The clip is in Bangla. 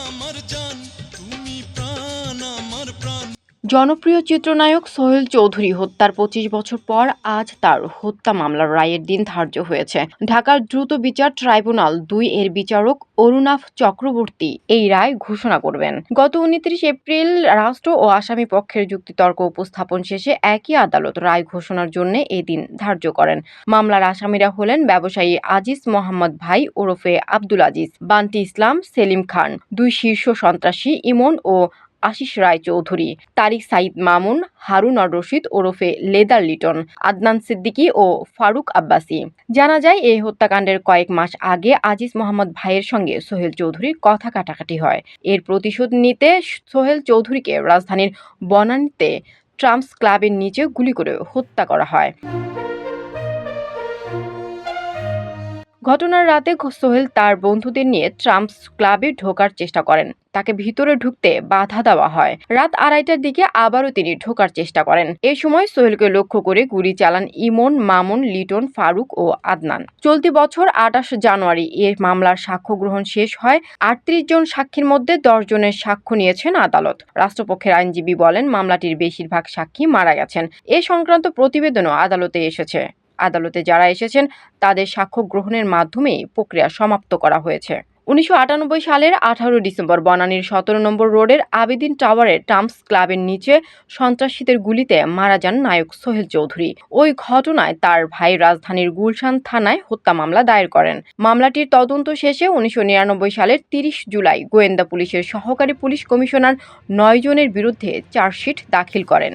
আমার জান তুমি জনপ্রিয় চিত্রনায়ক সোহেল চৌধুরী হত্যার পঁচিশ বছর পর আজ তার হত্যা মামলার রায়ের দিন ধার্য হয়েছে। ঢাকার দ্রুত বিচার ট্রাইব্যুনাল দুই এর বিচারক অরুণাভ চক্রবর্তী এই রায় ঘোষণা করবেন। গত উনত্রিশ এপ্রিল রাষ্ট্র ও আসামি পক্ষের যুক্তিতর্ক উপস্থাপন শেষে একই আদালত রায় ঘোষণার জন্য এই দিন ধার্য করেন। মামলার আসামিরা হলেন ব্যবসায়ী আজিজ মোহাম্মদ ভাই ওরফে আব্দুল আজিজ বান্তি ইসলাম, সেলিম খান, দুই শীর্ষ সন্ত্রাসী ইমন ও আশিস রায় চৌধুরী তারিক সাইদ মামুন, হারুন আর রশিদ ওরফে লেদার লিটন, আদনান সিদ্দিকী ও ফারুক আব্বাসী। জানা যায়, এই হত্যাকাণ্ডের কয়েক মাস আগে আজিজ মোহাম্মদ ভাইয়ের সঙ্গে সোহেল চৌধুরীর কথা কাটাকাটি হয়। এর প্রতিশোধ নিতে সোহেল চৌধুরীকে রাজধানীর বনানীতে ট্রাম্পস ক্লাবের নিচে গুলি করে হত্যা করা হয়। ঘটনার রাতে সোহেল তার বন্ধুদের নিয়ে ট্রাম্পস ক্লাবে ঢোকার চেষ্টা করেন। তাকে ভিতরে ঢুকতে বাধা দেওয়া হয়। রাত আড়াইটার দিকে আবারও তিনি ঢোকার চেষ্টা করেন। এ সময় সোহেলকে লক্ষ্য করে গুলি চালান ইমন, মামুন, লিটন, ফারুক ও আদনান। চলতি বছর আটাশ জানুয়ারি এ মামলার সাক্ষ্য গ্রহণ শেষ হয়। আটত্রিশ জন সাক্ষীর মধ্যে দশ জনের সাক্ষ্য নিয়েছেন আদালত। রাষ্ট্রপক্ষের আইনজীবী বলেন, মামলাটির বেশিরভাগ সাক্ষী মারা গেছেন। এ সংক্রান্ত প্রতিবেদনও আদালতে এসেছে। আদালতে যারা এসেছেন, তাদের সাক্ষ্য গ্রহণের মাধ্যমেই প্রক্রিয়া সমাপ্ত করা হয়েছে। উনিশশো আটানব্বই সালের আঠারো ডিসেম্বর বনানীর সতেরো নম্বর রোডের আবেদিন টাওয়ারে টার্মস ক্লাবের নিচে সন্ত্রাসীদের গুলিতে মারা যান নায়ক সোহেল চৌধুরী। ওই ঘটনায় তার ভাই রাজধানীর গুলশান থানায় হত্যা মামলা দায়ের করেন। মামলাটির তদন্ত শেষে উনিশশো নিরানব্বই সালের তিরিশ জুলাই গোয়েন্দা পুলিশের সহকারী পুলিশ কমিশনার নয় জনের বিরুদ্ধে চার্জশিট দাখিল করেন।